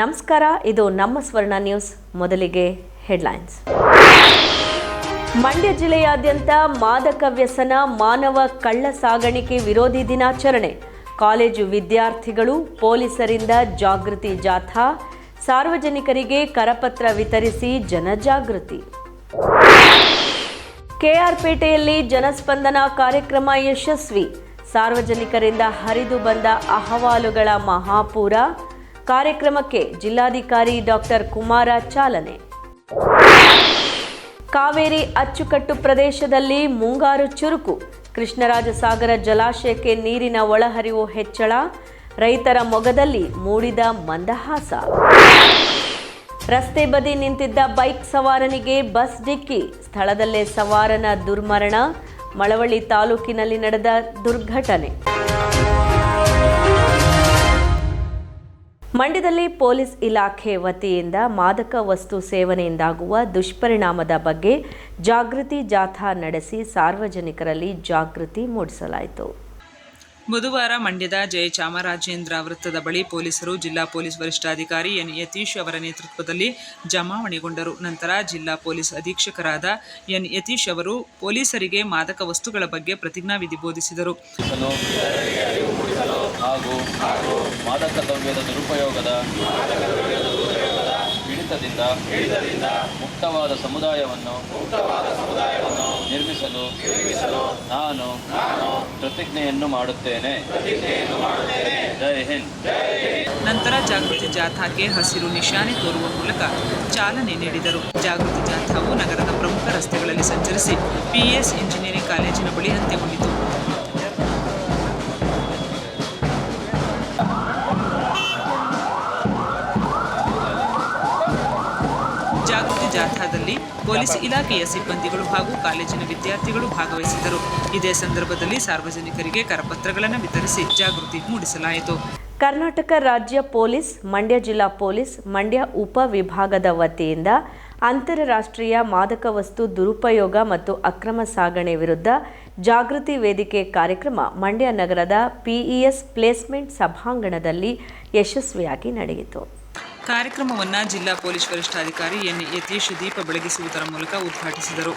ನಮಸ್ಕಾರ, ಇದು ನಮ್ಮ ಸ್ವರ್ಣ ನ್ಯೂಸ್, ಮೊದಲಿಗೆ ಹೆಡ್ಲೈನ್ಸ್. ಮಂಡ್ಯ ಜಿಲ್ಲೆಯಾದ್ಯಂತ ಮಾದಕ ವ್ಯಸನ, ಮಾನವ ಕಳ್ಳ ಸಾಗಾಣಿಕೆ ವಿರೋಧಿ ದಿನಾಚರಣೆ. ಕಾಲೇಜು ವಿದ್ಯಾರ್ಥಿಗಳು, ಪೊಲೀಸರಿಂದ ಜಾಗೃತಿ ಜಾಥಾ. ಸಾರ್ವಜನಿಕರಿಗೆ ಕರಪತ್ರ ವಿತರಿಸಿ ಜನಜಾಗೃತಿ. ಕೆಆರ್ಪೇಟೆಯಲ್ಲಿ ಜನಸ್ಪಂದನ ಕಾರ್ಯಕ್ರಮ ಯಶಸ್ವಿ. ಸಾರ್ವಜನಿಕರಿಂದ ಹರಿದು ಬಂದ ಅಹವಾಲುಗಳ ಮಹಾಪೂರ. ಕಾರ್ಯಕ್ರಮಕ್ಕೆ ಜಿಲ್ಲಾಧಿಕಾರಿ ಡಾಕ್ಟರ್ ಕುಮಾರ ಚಾಲನೆ. ಕಾವೇರಿ ಅಚ್ಚುಕಟ್ಟು ಪ್ರದೇಶದಲ್ಲಿ ಮುಂಗಾರು ಚುರುಕು. ಕೃಷ್ಣರಾಜಸಾಗರ ಜಲಾಶಯಕ್ಕೆ ನೀರಿನ ಒಳಹರಿವು ಹೆಚ್ಚಳ. ರೈತರ ಮೊಗದಲ್ಲಿ ಮೂಡಿದ ಮಂದಹಾಸ. ರಸ್ತೆ ಬದಿ ನಿಂತಿದ್ದ ಬೈಕ್ ಸವಾರನಿಗೆ ಬಸ್ ಡಿಕ್ಕಿ. ಸ್ಥಳದಲ್ಲೇ ಸವಾರನ ದುರ್ಮರಣ. ಮಳವಳ್ಳಿ ತಾಲೂಕಿನಲ್ಲಿ ನಡೆದ ದುರ್ಘಟನೆ. ಮಂಡ್ಯದಲ್ಲಿ ಪೊಲೀಸ್ ಇಲಾಖೆ ವತಿಯಿಂದ ಮಾದಕ ವಸ್ತು ಸೇವನೆಯಿಂದಾಗುವ ದುಷ್ಪರಿಣಾಮದ ಬಗ್ಗೆ ಜಾಗೃತಿ ಜಾಥಾ ನಡೆಸಿ ಸಾರ್ವಜನಿಕರಲ್ಲಿ ಜಾಗೃತಿ ಮೂಡಿಸಲಾಯಿತು. ಬುಧವಾರ ಮಂಡ್ಯದ ಜಯ ಚಾಮರಾಜೇಂದ್ರ ವೃತ್ತದ ಬಳಿ ಪೊಲೀಸರು ಜಿಲ್ಲಾ ಪೊಲೀಸ್ ವರಿಷ್ಠಾಧಿಕಾರಿ ಎನ್ ಯತೀಶ್ ಅವರ ನೇತೃತ್ವದಲ್ಲಿ ಜಮಾವಣೆಗೊಂಡರು. ನಂತರ ಜಿಲ್ಲಾ ಪೊಲೀಸ್ ಅಧೀಕ್ಷಕರಾದ ಎನ್ ಯತೀಶ್ ಅವರು ಪೊಲೀಸರಿಗೆ ಮಾದಕ ವಸ್ತುಗಳ ಬಗ್ಗೆ ಪ್ರತಿಜ್ಞಾವಿಧಿ ಬೋಧಿಸಿದರು. ಹಾಗೂ ಮಾದಕ ದ್ರವ್ಯದ ದುರುಪಯೋಗದ ಹಿಡಿತದಿಂದ ಮುಕ್ತವಾದ ಸಮುದಾಯವನ್ನು ನಿರ್ಮಿಸಲು ನಾನು ಪ್ರತಿಜ್ಞೆಯನ್ನು ಮಾಡುತ್ತೇನೆ. ಜೈ ಹಿಂದ್. ನಂತರ ಜಾಗೃತಿ ಜಾಥಾಕ್ಕೆ ಹಸಿರು ನಿಶಾನೆ ತೋರುವ ಮೂಲಕ ಚಾಲನೆ ನೀಡಿದರು. ಜಾಗೃತಿ ಜಾಥಾವು ನಗರದ ಪ್ರಮುಖ ರಸ್ತೆಗಳಲ್ಲಿ ಸಂಚರಿಸಿ ಪಿಎಸ್ ಇಂಜಿನಿಯರಿಂಗ್ ಕಾಲೇಜಿನ ಬಳಿ ಅಂತ್ಯಗೊಂಡಿತು. ಪೊಲೀಸ್ ಇಲಾಖೆಯ ಸಿಬ್ಬಂದಿಗಳು ಹಾಗೂ ಕಾಲೇಜಿನ ವಿದ್ಯಾರ್ಥಿಗಳು ಭಾಗವಹಿಸಿದ್ದರು. ಇದೇ ಸಂದರ್ಭದಲ್ಲಿ ಸಾರ್ವಜನಿಕರಿಗೆ ಕರಪತ್ರಗಳನ್ನು ವಿತರಿಸಿ ಜಾಗೃತಿ ಮೂಡಿಸಲಾಯಿತು. ಕರ್ನಾಟಕ ರಾಜ್ಯ ಪೊಲೀಸ್, ಮಂಡ್ಯ ಜಿಲ್ಲಾ ಪೊಲೀಸ್, ಮಂಡ್ಯ ಉಪ ವಿಭಾಗದ ವತಿಯಿಂದ ಅಂತಾರಾಷ್ಟ್ರೀಯ ಮಾದಕ ವಸ್ತು ದುರುಪಯೋಗ ಮತ್ತು ಅಕ್ರಮ ಸಾಗಣೆ ವಿರುದ್ಧ ಜಾಗೃತಿ ವೇದಿಕೆ ಕಾರ್ಯಕ್ರಮ ಮಂಡ್ಯ ನಗರದ ಪಿಇಎಸ್ ಪ್ಲೇಸ್ಮೆಂಟ್ ಸಭಾಂಗಣದಲ್ಲಿ ಯಶಸ್ವಿಯಾಗಿ ನಡೆಯಿತು. ಕಾರ್ಯಕ್ರಮವನ್ನು ಜಿಲ್ಲಾ ಪೊಲೀಸ್ ವರಿಷ್ಠಾಧಿಕಾರಿ ಎನ್ ಯತೀಶ್ ದೀಪ ಬೆಳಗಿಸುವುದರ ಮೂಲಕ ಉದ್ಘಾಟಿಸಿದರು.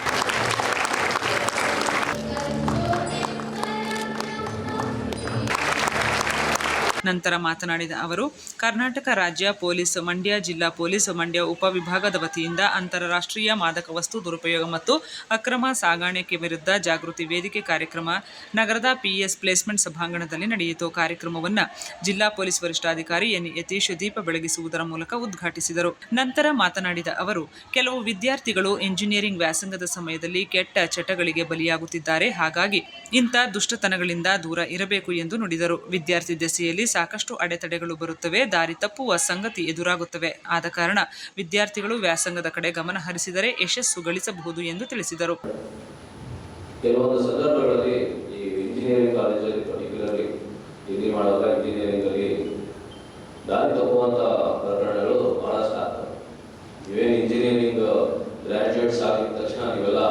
ನಂತರ ಮಾತನಾಡಿದ ಅವರು, ಕರ್ನಾಟಕ ರಾಜ್ಯ ಪೊಲೀಸ್, ಮಂಡ್ಯ ಜಿಲ್ಲಾ ಪೊಲೀಸ್, ಮಂಡ್ಯ ಉಪವಿಭಾಗದ ವತಿಯಿಂದ ಅಂತಾರಾಷ್ಟ್ರೀಯ ಮಾದಕ ವಸ್ತು ದುರುಪಯೋಗ ಮತ್ತು ಅಕ್ರಮ ಸಾಗಾಣಿಕೆ ವಿರುದ್ಧ ಜಾಗೃತಿ ವೇದಿಕೆ ಕಾರ್ಯಕ್ರಮ ನಗರದ ಪಿಎಸ್ ಪ್ಲೇಸ್ಮೆಂಟ್ ಸಭಾಂಗಣದಲ್ಲಿ ನಡೆಯಿತು. ಕಾರ್ಯಕ್ರಮವನ್ನು ಜಿಲ್ಲಾ ಪೊಲೀಸ್ ವರಿಷ್ಠಾಧಿಕಾರಿ ಎನ್ ಯತೀಶ್ ದೀಪ ಬೆಳಗಿಸುವುದರ ಮೂಲಕ ಉದ್ಘಾಟಿಸಿದರು. ನಂತರ ಮಾತನಾಡಿದ ಅವರು, ಕೆಲವು ವಿದ್ಯಾರ್ಥಿಗಳು ಎಂಜಿನಿಯರಿಂಗ್ ವ್ಯಾಸಂಗದ ಸಮಯದಲ್ಲಿ ಕೆಟ್ಟ ಚಟಗಳಿಗೆ ಬಲಿಯಾಗುತ್ತಿದ್ದಾರೆ. ಹಾಗಾಗಿ ಇಂಥ ದುಷ್ಟತನಗಳಿಂದ ದೂರ ಇರಬೇಕು ಎಂದು ನುಡಿದರು. ವಿದ್ಯಾರ್ಥಿ ದೆಸೆಯಲ್ಲಿ ಸಾಕಷ್ಟು ಅಡೆತಡೆಗಳು ಬರುತ್ತವೆ, ದಾರಿ ತಪ್ಪುವ ಸಂಗತಿ ಎದುರಾಗುತ್ತವೆ. ಆದ ಕಾರಣ ವಿದ್ಯಾರ್ಥಿಗಳು ವ್ಯಾಸಂಗದ ಕಡೆ ಗಮನ ಹರಿಸಿದರೆ ಯಶಸ್ಸು ಗಳಿಸಬಹುದು ಎಂದು ತಿಳಿಸಿದರು. ಕೆಲವೊಂದು ಸಂದರ್ಭಗಳಲ್ಲಿ ಈ ಇಂಜಿನಿಯರಿಂಗ್ ಕಾಲೇಜಲ್ಲಿ ಪರ್ಟಿಕ್ಯುಲರ್ಲಿ ಡಿಗ್ರಿ ಮಾಡುವಾಗ ಇಂಜಿನಿಯರಿಂಗಲ್ಲಿ ದಾರಿ ತಪ್ಪುವಂಥ ಪ್ರಕರಣಗಳು ಬಹಳಷ್ಟು ಆಗ್ತವೆ ಇವೇನು ಇಂಜಿನಿಯರಿಂಗ್ ಗ್ರ್ಯಾಜುಯೇಟ್ಸ್ ಆಗಿದ ತಕ್ಷಣ ನೀವೆಲ್ಲ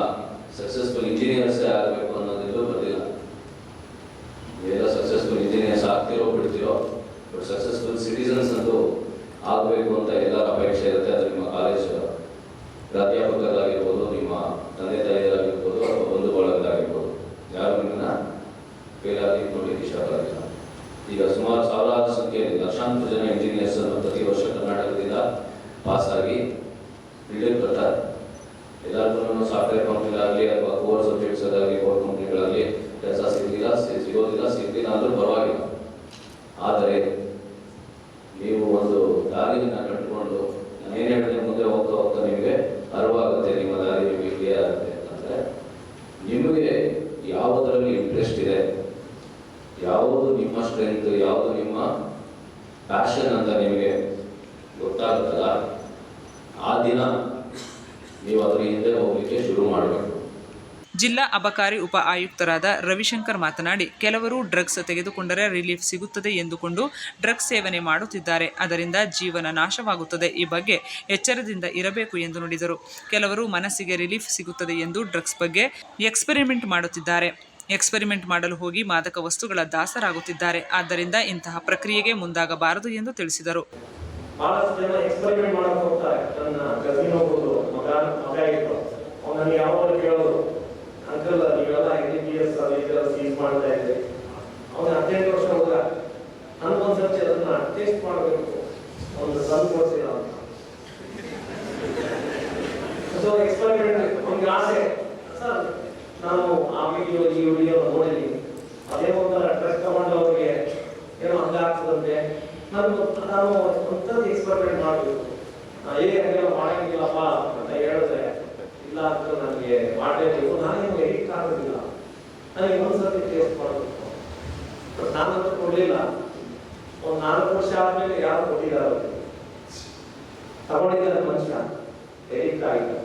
ಸಕ್ಸಸ್ಫುಲ್ ಇಂಜಿನಿಯರ್ಸೇ ಆಗಬೇಕು ಅನ್ನೋದಿಲ್ಲೂ ಬರ್ತಿಲ್ಲ ನೀವೆಲ್ಲ ಸಕ್ಸಸ್ಫುಲ್ ಆಗ್ತಿರೋ ಬಿಡ್ತಿರೋ ಬಟ್ ಸಕ್ಸಸ್ಫುಲ್ ಸಿಟಿಸನ್ಸ್ ಅಂತೂ ಆಗಬೇಕು ಅಂತ ಎಲ್ಲರ ಅಪೇಕ್ಷೆ ಇರುತ್ತೆ. ಅದು ನಿಮ್ಮ ಕಾಲೇಜ್ ಪ್ರಾಧ್ಯಾಪಕರಾಗಿರ್ಬೋದು, ನಿಮ್ಮ ತಂದೆ ತಾಯಿಯರಾಗಿರ್ಬೋದು ಅಥವಾ ಬಂಧು ಬಳಗದಾಗಿರ್ಬೋದು ಯಾರು ನಿಮ್ಮನ್ನ ಫೇಲ್ ಆಗಿ ನೋಡಲಿಕ್ಕೆ ಇಷ್ಟಪಡೋದಿಲ್ಲ ಈಗ ಸುಮಾರು ಸಾವಿರಾರು ಸಂಖ್ಯೆಯಲ್ಲಿ ಲಕ್ಷಾಂತರ ಜನ ಇಂಜಿನಿಯರ್ಸ್ ಅನ್ನು ಪ್ರತಿ ವರ್ಷ ಕರ್ನಾಟಕದಿಂದ ಪಾಸ್ ಆಗಿ ಫೀಲ್ಡಿಗೆ ಬರ್ತಾರೆ ಎಲ್ಲರಿಗೂ ಸಾಫ್ಟ್ವೇರ್ ಕಂಪ್ನಿಗಳಾಗಲಿ ಅಥವಾ ಕೋರ್ ಸಬ್ಜೆಕ್ಟ್ಸ್ ಅದಾಗಲಿ ಕೋರ್ ಕಂಪ್ನಿಗಳಾಗಲಿ ಕೆಲಸ ಸಿಗಲಿಲ್ಲ ಸಿ- ಸಿಗೋದಿಲ್ಲ ಸಿಗಲಿಲ್ಲ ಅಂದ್ರೂ ಪರವಾಗಿಲ್ಲ ಆದರೆ ನೀವು ಒಂದು ದಾರಿಯನ್ನ ಕಟ್ಕೊಂಡು ನಾನು ಏನು ಹೇಳಿದ್ರೆ ಮುಂದೆ ಹೋಗ್ತಾ ಹೋಗ್ತಾ ನಿಮಗೆ ಅರಿವಾಗುತ್ತೆ ನಿಮ್ಮ ದಾರಿ ನಿಮಗೆ ಕ್ಲಿಯರ್ ಆಗುತ್ತೆ ಅಂತಂದ್ರೆ ನಿಮಗೆ ಯಾವುದರಲ್ಲಿ ಇಂಟ್ರೆಸ್ಟ್ ಇದೆ, ಯಾವುದು ನಿಮ್ಮ ಸ್ಟ್ರೆಂತ್ ಯಾವುದು ನಿಮ್ಮ ಪ್ಯಾಷನ್ ಅಂತ ನಿಮಗೆ ಗೊತ್ತಾಗುತ್ತಲ್ಲ ಆ ದಿನ ನೀವು ಅದರ ಹಿಂದೆ ಹೋಗಲಿಕ್ಕೆ ಶುರು ಮಾಡಬೇಕು. ಜಿಲ್ಲಾ ಅಬಕಾರಿ ಉಪ ಆಯುಕ್ತರಾದ ರವಿಶಂಕರ್ ಮಾತನಾಡಿ, ಕೆಲವರು ಡ್ರಗ್ಸ್ ತೆಗೆದುಕೊಂಡರೆ ರಿಲೀಫ್ ಸಿಗುತ್ತದೆ ಎಂದುಕೊಂಡು ಡ್ರಗ್ಸ್ ಸೇವನೆ ಮಾಡುತ್ತಿದ್ದಾರೆ. ಅದರಿಂದ ಜೀವನ ನಾಶವಾಗುತ್ತದೆ. ಈ ಬಗ್ಗೆ ಎಚ್ಚರದಿಂದ ಇರಬೇಕು ಎಂದು ನುಡಿದರು. ಕೆಲವರು ಮನಸ್ಸಿಗೆ ರಿಲೀಫ್ ಸಿಗುತ್ತದೆ ಎಂದು ಡ್ರಗ್ಸ್ ಬಗ್ಗೆ ಎಕ್ಸ್ಪೆರಿಮೆಂಟ್ ಮಾಡುತ್ತಿದ್ದಾರೆ. ಎಕ್ಸ್ಪೆರಿಮೆಂಟ್ ಮಾಡಲು ಹೋಗಿ ಮಾದಕ ವಸ್ತುಗಳ ದಾಸರಾಗುತ್ತಿದ್ದಾರೆ. ಆದ್ದರಿಂದ ಇಂತಹ ಪ್ರಕ್ರಿಯೆಗೆ ಮುಂದಾಗಬಾರದು ಎಂದು ತಿಳಿಸಿದರು. ಬಹಳಷ್ಟು ಒಂದು ನಾಲ್ಕು ವರ್ಷ ಆದ್ಮೇಲೆ ಯಾರು ಕೊಟ್ಟಿದ್ದಾರೆ ತಗೊಂಡಿದ್ದಾರೆ ಮನುಷ್ಯ. ಎಡಿಕ್ಟ್ ಆಗಿದೆ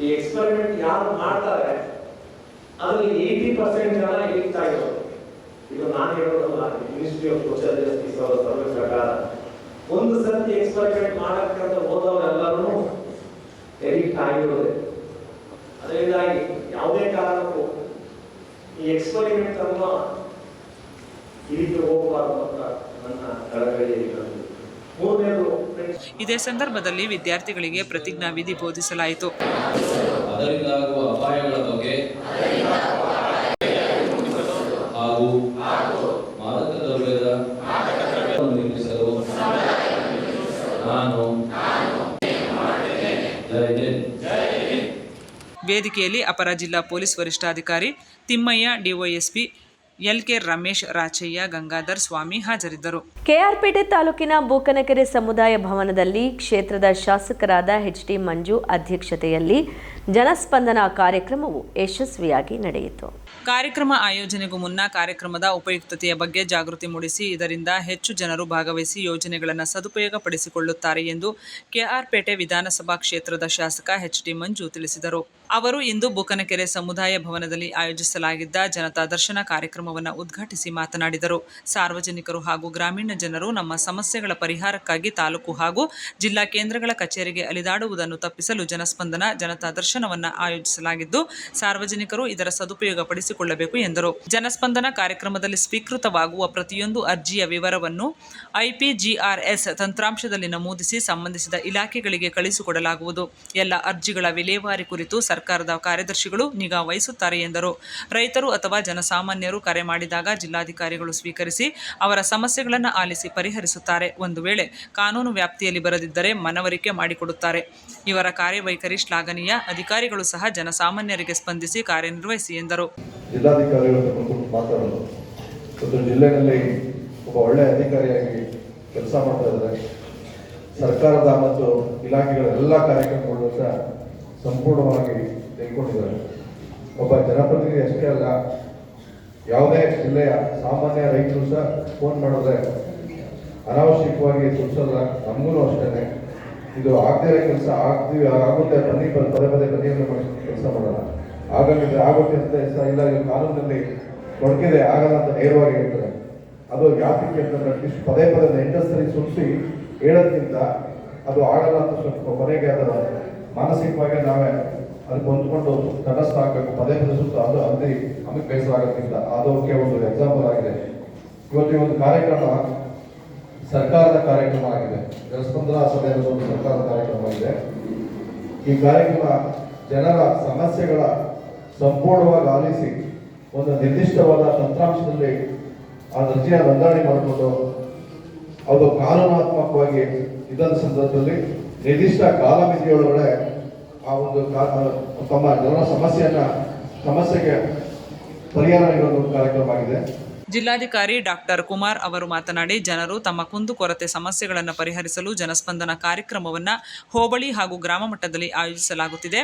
ಈ ಎಕ್ಸ್ಪೆರಿಮೆಂಟ್ ಯಾರು ಮಾಡ್ತಾರೆ, ಅದ್ರಲ್ಲಿ ಏಯ್ಟಿ ಪರ್ಸೆಂಟ್ ಜನ ಎಡಿಕ್ಟ್ ಆಗಿರೋದು ಇದು ನಾನು ಹೇಳೋದಲ್ಲ ಮಿನಿಸ್ಟ್ರಿ ಆಫ್ ಸೋಷಿಯಲ್ ಜಸ್ಟಿಸ್ ಅವರ ಸರ್ವೆ ಪ್ರಕಾರ, ಒಂದು ಸರ್ತಿ ಎಕ್ಸ್ಪೆರಿಮೆಂಟ್ ಮಾಡಕ್ಕಂತ ಹೋದವರೆಲ್ಲರೂ ಎಡಿಕ್ಟ್ ಆಗಿರೋದೆ ಅದರಿಂದಾಗಿ ಯಾವುದೇ ಕಾರಣಕ್ಕೂ ಈ ಎಕ್ಸ್ಪೆರಿಮೆಂಟ್ ಅನ್ನು ಇದೇ ಸಂದರ್ಭದಲ್ಲಿ ವಿದ್ಯಾರ್ಥಿಗಳಿಗೆ ಪ್ರತಿಜ್ಞಾ ವಿಧಿ ಬೋಧಿಸಲಾಯಿತು. ಅದರಿಂದಾಗುವ ಅಪಾಯಗಳ ಬಗ್ಗೆ ಹಾಗೂ ಮಾದಕ ದ್ರವ್ಯದ ನಿರ್ಮಿಸಲು ನಾನು ಜೈ ಹಿಂದ್. ವೇದಿಕೆಯಲ್ಲಿ ಅಪರ ಜಿಲ್ಲಾ ಪೊಲೀಸ್ ವರಿಷ್ಠಾಧಿಕಾರಿ Thimmaiah DYSP L K Ramesh Rachaiah Gangadhar Swamy ಹಾಜರಿದ್ದರು. ಕೆಆರ್ಪೇಟೆ ತಾಲೂಕಿನ ಬೂಕನಕೆರೆ ಸಮುದಾಯ ಭವನದಲ್ಲಿ ಕ್ಷೇತ್ರದ ಶಾಸಕರಾದ ಎಚ್ ಡಿ ಮಂಜು ಅಧ್ಯಕ್ಷತೆಯಲ್ಲಿ ಜನಸ್ಪಂದನ ಕಾರ್ಯಕ್ರಮವು ಯಶಸ್ವಿಯಾಗಿ ನಡೆಯಿತು. ಕಾರ್ಯಕ್ರಮ ಆಯೋಜನೆಗೂ ಮುನ್ನ ಕಾರ್ಯಕ್ರಮದ ಉಪಯುಕ್ತತೆಯ ಬಗ್ಗೆ ಜಾಗೃತಿ ಮೂಡಿಸಿ ಇದರಿಂದ ಹೆಚ್ಚು ಜನರು ಭಾಗವಹಿಸಿ ಯೋಜನೆಗಳನ್ನು ಸದುಪಯೋಗಪಡಿಸಿಕೊಳ್ಳುತ್ತಾರೆ ಎಂದು ಕೆಆರ್ಪೇಟೆ ವಿಧಾನಸಭಾ ಕ್ಷೇತ್ರದ ಶಾಸಕ ಎಚ್ ಡಿ ಮಂಜು ತಿಳಿಸಿದರು. ಅವರು ಇಂದು ಬೋಕನಕೆರೆ ಸಮುದಾಯ ಭವನದಲ್ಲಿ ಆಯೋಜಿಸಲಾಗಿದ್ದ ಜನತಾ ದರ್ಶನ ಕಾರ್ಯಕ್ರಮವನ್ನು ಉದ್ಘಾಟಿಸಿ ಮಾತನಾಡಿದರು. ಸಾರ್ವಜನಿಕರು ಹಾಗೂ ಗ್ರಾಮೀಣ ಜನರು ನಮ್ಮ ಸಮಸ್ಯೆಗಳ ಪರಿಹಾರಕ್ಕಾಗಿ ತಾಲೂಕು ಹಾಗೂ ಜಿಲ್ಲಾ ಕೇಂದ್ರಗಳ ಕಚೇರಿಗೆ ಅಲಿದಾಡುವುದನ್ನು ತಪ್ಪಿಸಲು ಜನಸ್ಪಂದನ, ಜನತಾ ದರ್ಶನವನ್ನು ಆಯೋಜಿಸಲಾಗಿದ್ದು, ಸಾರ್ವಜನಿಕರು ಇದರ ಸದುಪಯೋಗ ಪಡಿಸಿಕೊಳ್ಳಬೇಕು ಎಂದರು. ಜನಸ್ಪಂದನ ಕಾರ್ಯಕ್ರಮದಲ್ಲಿ ಸ್ವೀಕೃತವಾಗುವ ಪ್ರತಿಯೊಂದು ಅರ್ಜಿಯ ವಿವರವನ್ನು ಐಪಿಜಿಆರ್ಎಸ್ ತಂತ್ರಾಂಶದಲ್ಲಿ ನಮೂದಿಸಿ ಸಂಬಂಧಿಸಿದ ಇಲಾಖೆಗಳಿಗೆ ಕಳಿಸಿಕೊಡಲಾಗುವುದು. ಎಲ್ಲ ಅರ್ಜಿಗಳ ವಿಲೇವಾರಿ ಕುರಿತು ಸರ್ಕಾರದ ಕಾರ್ಯದರ್ಶಿಗಳು ನಿಗಾ ವಹಿಸುತ್ತಾರೆ ಎಂದರು. ರೈತರು ಅಥವಾ ಜನಸಾಮಾನ್ಯರು ಕರೆ ಮಾಡಿದಾಗ ಜಿಲ್ಲಾಧಿಕಾರಿಗಳು ಸ್ವೀಕರಿಸಿ ಅವರ ಸಮಸ್ಯೆಗಳನ್ನು ಆಲಿಸಿ ಪರಿಹರಿಸುತ್ತಾರೆ. ಒಂದು ವೇಳೆ ಕಾನೂನು ವ್ಯಾಪ್ತಿಯಲ್ಲಿ ಬರದಿದ್ದರೆ ಮನವರಿಕೆ ಮಾಡಿಕೊಡುತ್ತಾರೆ. ಇವರ ಕಾರ್ಯವೈಖರಿ ಶ್ಲಾಘನೀಯ. ಅಧಿಕಾರಿಗಳು ಸಹ ಜನಸಾಮಾನ್ಯರಿಗೆ ಸ್ಪಂದಿಸಿ ಕಾರ್ಯನಿರ್ವಹಿಸಿ ಎಂದರು. ಒಬ್ಬ ಒಳ್ಳೆಯ ಅಧಿಕಾರಿಯಾಗಿ ಕೆಲಸ ಮಾಡ್ತಾ ಇದ್ದಾರೆ. ಸರ್ಕಾರದ ಮತ್ತು ಇಲಾಖೆಗಳ ಎಲ್ಲ ಕಾರ್ಯಕ್ರಮಗಳು ಸಂಪೂರ್ಣವಾಗಿ ತೆಗೆದುಕೊಂಡಿದ್ದಾರೆ. ಒಬ್ಬ ಜನಪ್ರತಿನಿಧಿ ಅಷ್ಟೇ ಅಲ್ಲ, ಯಾವುದೇ ಜಿಲ್ಲೆಯ ಸಾಮಾನ್ಯ ರೈತರು ಸಹ ಫೋನ್ ಮಾಡಿದ್ರೆ ಅನಾವಶ್ಯಕವಾಗಿ ತುರ್ಸಲ್ಲ ನಮಗೂ ಅಷ್ಟೇ ಇದು ಆಗದೇ ಕೆಲಸ ಆಗ್ತೀವಿ ಆಗುತ್ತೆ, ಬನ್ನಿ ಪದೇ ಪದೇ ಬನ್ನಿಯನ್ನು ಅಂತ ಕೆಲಸ ಮಾಡೋಣ ಆಗಲಿದ್ರೆ ಆಗುತ್ತೆ ಅಂತ ಸಹ ಇಲ್ಲ, ಇದು ಕಾನೂನಲ್ಲಿ ತೊಡಗಿದೆ ಆಗಲ್ಲ ಅಂತ ನೇರವಾಗಿ ಹೇಳ್ತಾರೆ. ಅದು ಯಾತಕ್ಕೆ ಅಂತಂದ್ರೆ ಇಷ್ಟು ಪದೇ ಪದೇ ಹೆಂಡಸರಿ ಸುರಿಸಿ ಹೇಳೋದ್ಕಿಂತ ಅದು ಆಗಲ್ಲ ಅಂತ ಸ್ವಲ್ಪ ಕೊನೆಗೆ ಅದರ ಮಾನಸಿಕವಾಗಿ ನಾವೇ ಅದಕ್ಕೆ ಹೊಂದ್ಕೊಂಡು ತಟಸ್ಥ ಹಾಕಬೇಕು ಪದೇ ಪದೇ ಸುತ್ತ ಅದು ಅಲ್ಲಿ ನಮಗೆ ಬೇಸರ ಅದಕ್ಕೆ ಒಂದು ಎಕ್ಸಾಂಪಲ್ ಆಗಿದೆ. ಇವತ್ತು ಒಂದು ಕಾರ್ಯಕ್ರಮ ಸರ್ಕಾರದ ಕಾರ್ಯಕ್ರಮ ಆಗಿದೆ. ಜನಸ್ಪಂದನ ಸಭೆಯ ಒಂದು ಸರ್ಕಾರದ ಕಾರ್ಯಕ್ರಮ ಆಗಿದೆ ಈ ಕಾರ್ಯಕ್ರಮ ಜನರ ಸಮಸ್ಯೆಗಳ ಸಂಪೂರ್ಣವಾಗಿ ಆಲಿಸಿ ಒಂದು ನಿರ್ದಿಷ್ಟವಾದ ತಂತ್ರಾಂಶದಲ್ಲಿ ಆ ದರ್ಜೆಯ ನೋಂದಣಿ ಮಾಡಿಕೊಂಡು, ಅದು ಕಾನೂನಾತ್ಮಕವಾಗಿ ಇದ್ದ ಸಂದರ್ಭದಲ್ಲಿ ನಿರ್ದಿಷ್ಟ ಕಾಲಮಿತಿಯೊಳಗಡೆ ಆ ಒಂದು ತಮ್ಮ ಜನರ ಸಮಸ್ಯೆಯನ್ನ ಸಮಸ್ಯೆಗೆ ಪರಿಹಾರ ನೀಡುವ ಒಂದು ಕಾರ್ಯಕ್ರಮ ಆಗಿದೆ. ಜಿಲ್ಲಾಧಿಕಾರಿ ಡಾಕ್ಟರ್ ಕುಮಾರ್ ಅವರು ಮಾತನಾಡಿ, ಜನರು ತಮ್ಮ ಕುಂದುಕೊರತೆ ಸಮಸ್ಯೆಗಳನ್ನು ಪರಿಹರಿಸಲು ಜನಸ್ಪಂದನ ಕಾರ್ಯಕ್ರಮವನ್ನು ಹೋಬಳಿ ಹಾಗೂ ಗ್ರಾಮ ಮಟ್ಟದಲ್ಲಿ ಆಯೋಜಿಸಲಾಗುತ್ತಿದೆ.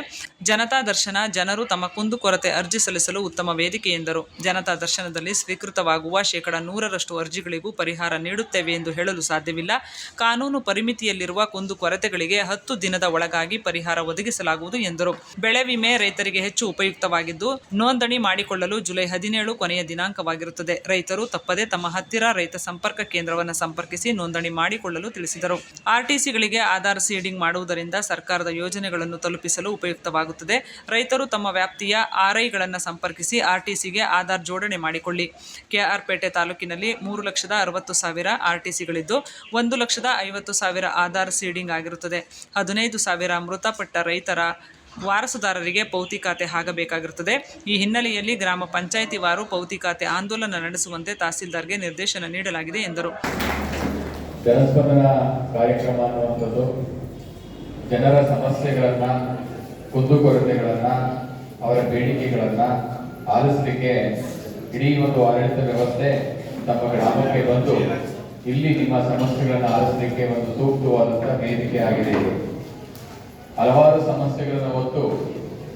ಜನತಾ ದರ್ಶನ, ಜನರು ತಮ್ಮ ಕುಂದುಕೊರತೆ ಅರ್ಜಿ ಸಲ್ಲಿಸಲು ಉತ್ತಮ ವೇದಿಕೆ ಎಂದರು. ಜನತಾ ದರ್ಶನದಲ್ಲಿ ಸ್ವೀಕೃತವಾಗುವ ಶೇಕಡ ನೂರರಷ್ಟು ಅರ್ಜಿಗಳಿಗೂ ಪರಿಹಾರ ನೀಡುತ್ತೇವೆ ಎಂದು ಹೇಳಲು ಸಾಧ್ಯವಿಲ್ಲ. ಕಾನೂನು ಪರಿಮಿತಿಯಲ್ಲಿರುವ ಕುಂದುಕೊರತೆಗಳಿಗೆ ಹತ್ತು ದಿನದ ಒಳಗಾಗಿ ಪರಿಹಾರ ಒದಗಿಸಲಾಗುವುದು ಎಂದರು. ಬೆಳೆ ವಿಮೆ ರೈತರಿಗೆ ಹೆಚ್ಚು ಉಪಯುಕ್ತವಾಗಿದ್ದು, ನೋಂದಣಿ ಮಾಡಿಕೊಳ್ಳಲು ಜುಲೈ ಹದಿನೇಳು ಕೊನೆಯ ದಿನಾಂಕವಾಗಿರುತ್ತದೆ. ರೈತರು ತಪ್ಪದೆ ತಮ್ಮ ಹತ್ತಿರ ರೈತ ಸಂಪರ್ಕ ಕೇಂದ್ರವನ್ನು ಸಂಪರ್ಕಿಸಿ ನೋಂದಣಿ ಮಾಡಿಕೊಳ್ಳಲು ತಿಳಿಸಿದರು. ಆರ್ಟಿಸಿಗಳಿಗೆ ಆಧಾರ್ ಸೀಡಿಂಗ್ ಮಾಡುವುದರಿಂದ ಸರ್ಕಾರದ ಯೋಜನೆಗಳನ್ನು ತಲುಪಿಸಲು ಉಪಯುಕ್ತವಾಗುತ್ತದೆ. ರೈತರು ತಮ್ಮ ವ್ಯಾಪ್ತಿಯ ಆರ್ಐಗಳನ್ನು ಸಂಪರ್ಕಿಸಿ ಆರ್ಟಿಸಿಗೆ ಆಧಾರ್ ಜೋಡಣೆ ಮಾಡಿಕೊಳ್ಳಿ. ಕೆಆರ್ಪೇಟೆ ತಾಲೂಕಿನಲ್ಲಿ ಮೂರು ಲಕ್ಷದ ಅರವತ್ತು ಸಾವಿರ ಆರ್ಟಿಸಿಗಳಿದ್ದು, ಒಂದು ಲಕ್ಷದ ಐವತ್ತು ಸಾವಿರ ಆಧಾರ್ ಸೀಡಿಂಗ್ ಆಗಿರುತ್ತದೆ. ಹದಿನೈದು ಸಾವಿರ ಮೃತಪಟ್ಟ ರೈತರ ವಾರಸುದಾರರಿಗೆ ಪೌತಿ ಖಾತೆ ಆಗಬೇಕಾಗಿರುತ್ತದೆ. ಈ ಹಿನ್ನೆಲೆಯಲ್ಲಿ ಗ್ರಾಮ ಪಂಚಾಯಿತಿ ವಾರು ಪೌತಿ ಖಾತೆ ಆಂದೋಲನ ನಡೆಸುವಂತೆ ತಹಸೀಲ್ದಾರ್ಗೆ ನಿರ್ದೇಶನ ನೀಡಲಾಗಿದೆ ಎಂದರು. ಜನಸ್ಪಂದನ ಕಾರ್ಯಕ್ರಮ ಅನ್ನುವಂಥದ್ದು, ಜನರ ಸಮಸ್ಯೆಗಳನ್ನು ಕುಂದುಕೊರತೆಗಳನ್ನು ಅವರ ಬೇಡಿಕೆಗಳನ್ನು ಆಲಿಸಲಿಕ್ಕೆ ಇಡೀ ಒಂದು ಆಡಳಿತ ವ್ಯವಸ್ಥೆ ತಮ್ಮ ಗ್ರಾಮಕ್ಕೆ ಬಂದು ಇಲ್ಲಿ ನಿಮ್ಮ ಸಮಸ್ಯೆಗಳನ್ನು ಆಲಿಸಲಿಕ್ಕೆ ಒಂದು ಸೂಕ್ತವಾದಂತಹ ವೇದಿಕೆ ಆಗಿದೆ. ಹಲವಾರು ಸಮಸ್ಯೆಗಳನ್ನು ಹೊತ್ತು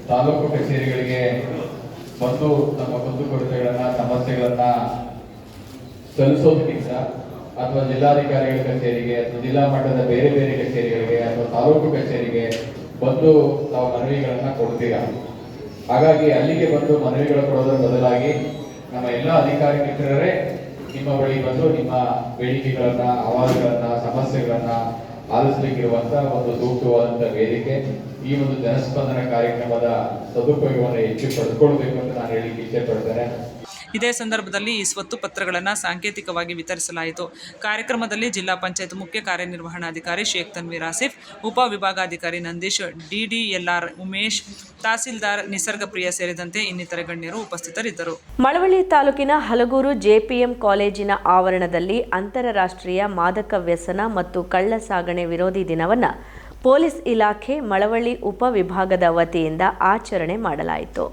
ತಾಲೂಕು ಕಚೇರಿಗಳಿಗೆ ಬಂದು ತಮ್ಮ ಕುಂದುಕೊರತೆಗಳನ್ನ ಸಮಸ್ಯೆಗಳನ್ನ ಸಲ್ಲಿಸೋದಕ್ಕಿಂತ ಅಥವಾ ಜಿಲ್ಲಾಧಿಕಾರಿಗಳ ಕಚೇರಿಗೆ ಅಥವಾ ಜಿಲ್ಲಾ ಮಟ್ಟದ ಬೇರೆ ಬೇರೆ ಕಚೇರಿಗಳಿಗೆ ಅಥವಾ ತಾಲೂಕು ಕಚೇರಿಗೆ ಬಂದು ತಾವು ಮನವಿಗಳನ್ನ ಕೊಡ್ತೀರಾ? ಹಾಗಾಗಿ ಅಲ್ಲಿಗೆ ಬಂದು ಮನವಿಗಳು ಕೊಡೋದ್ರ ಬದಲಾಗಿ ನಮ್ಮ ಎಲ್ಲ ಅಧಿಕಾರಿ ಮಿತ್ರರೇ ನಿಮ್ಮ ಬಳಿ ಬಂದು ನಿಮ್ಮ ಬೇಡಿಕೆಗಳನ್ನ, ಅವಾಜುಗಳನ್ನ, ಸಮಸ್ಯೆಗಳನ್ನ ಆಲಿಸಲಿಕ್ಕಿರುವಂತ ಒಂದು ಸೂಕ್ತವಾದಂತಹ ವೇದಿಕೆ, ಈ ಒಂದು ಜನಸ್ಪಂದನ ಕಾರ್ಯಕ್ರಮದ ಸದುಪಯೋಗವನ್ನು ಹೆಚ್ಚು ಪಡೆದುಕೊಳ್ಬೇಕು ಅಂತ ನಾನು ಹೇಳಿಕ್ಕೆ ಇಷ್ಟಪಡ್ತೇನೆ ಪಡ್ತೇನೆ. ಇದೇ ಸಂದರ್ಭದಲ್ಲಿ ಈ ಸ್ವತ್ತು ಪತ್ರಗಳನ್ನು ಸಾಂಕೇತಿಕವಾಗಿ ವಿತರಿಸಲಾಯಿತು. ಕಾರ್ಯಕ್ರಮದಲ್ಲಿ ಜಿಲ್ಲಾ ಪಂಚಾಯತ್ ಮುಖ್ಯ ಕಾರ್ಯನಿರ್ವಹಣಾಧಿಕಾರಿ ಶೇಖ್ ತನ್ವೀರ್ ಆಸಿಫ್, ಉಪ ವಿಭಾಗಾಧಿಕಾರಿ ನಂದೀಶ್ ಡಿಡಿಎಲ್ಆರ್ ಉಮೇಶ್, ತಹಸೀಲ್ದಾರ್ ನಿಸರ್ಗ ಪ್ರಿಯ ಸೇರಿದಂತೆ ಇನ್ನಿತರ ಗಣ್ಯರು ಉಪಸ್ಥಿತರಿದ್ದರು. ಮಳವಳ್ಳಿ ತಾಲೂಕಿನ ಹಲಗೂರು ಜೆಪಿಎಂ ಕಾಲೇಜಿನ ಆವರಣದಲ್ಲಿ ಅಂತಾರಾಷ್ಟ್ರೀಯ ಮಾದಕ ವ್ಯಸನ ಮತ್ತು ಕಳ್ಳ ಸಾಗಣೆ ವಿರೋಧಿ ದಿನವನ್ನು ಪೊಲೀಸ್ ಇಲಾಖೆ ಮಳವಳ್ಳಿ ಉಪವಿಭಾಗದ ವತಿಯಿಂದ ಆಚರಣೆ ಮಾಡಲಾಯಿತು.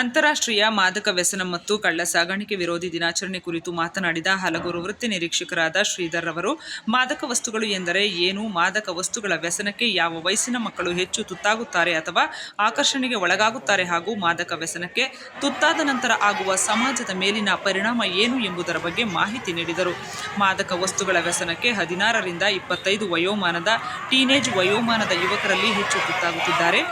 ಅಂತಾರಾಷ್ಟ್ರೀಯ ಮಾದಕ ವ್ಯಸನ ಮತ್ತು ಕಳ್ಳ ಸಾಗಾಣಿಕೆ ವಿರೋಧಿ ದಿನಾಚರಣೆ ಕುರಿತು ಮಾತನಾಡಿದ ಹಲಗೂರು ವೃತ್ತಿ ನಿರೀಕ್ಷಕರಾದ ಶ್ರೀಧರ್ ಅವರು, ಮಾದಕ ವಸ್ತುಗಳು ಎಂದರೆ ಏನು? ಮಾದಕ ವಸ್ತುಗಳ ವ್ಯಸನಕ್ಕೆ ಯಾವ ವಯಸ್ಸಿನ ಮಕ್ಕಳು ಹೆಚ್ಚು ತುತ್ತಾಗುತ್ತಾರೆ ಅಥವಾ ಆಕರ್ಷಣೆಗೆ ಒಳಗಾಗುತ್ತಾರೆ ಹಾಗೂ ಮಾದಕ ವ್ಯಸನಕ್ಕೆ ತುತ್ತಾದ ನಂತರ ಆಗುವ ಸಮಾಜದ ಮೇಲಿನ ಪರಿಣಾಮ ಏನು ಎಂಬುದರ ಬಗ್ಗೆ ಮಾಹಿತಿ ನೀಡಿದರು. ಮಾದಕ ವಸ್ತುಗಳ ವ್ಯಸನಕ್ಕೆ ಹದಿನಾರರಿಂದ ಇಪ್ಪತ್ತೈದು ವಯೋಮಾನದ ಟೀನೇಜ್ ವಯೋಮಾನದ ಯುವಕರಲ್ಲಿ ಹೆಚ್ಚು ತುತ್ತಾಗುತ್ತಿದ್ದಾರೆ.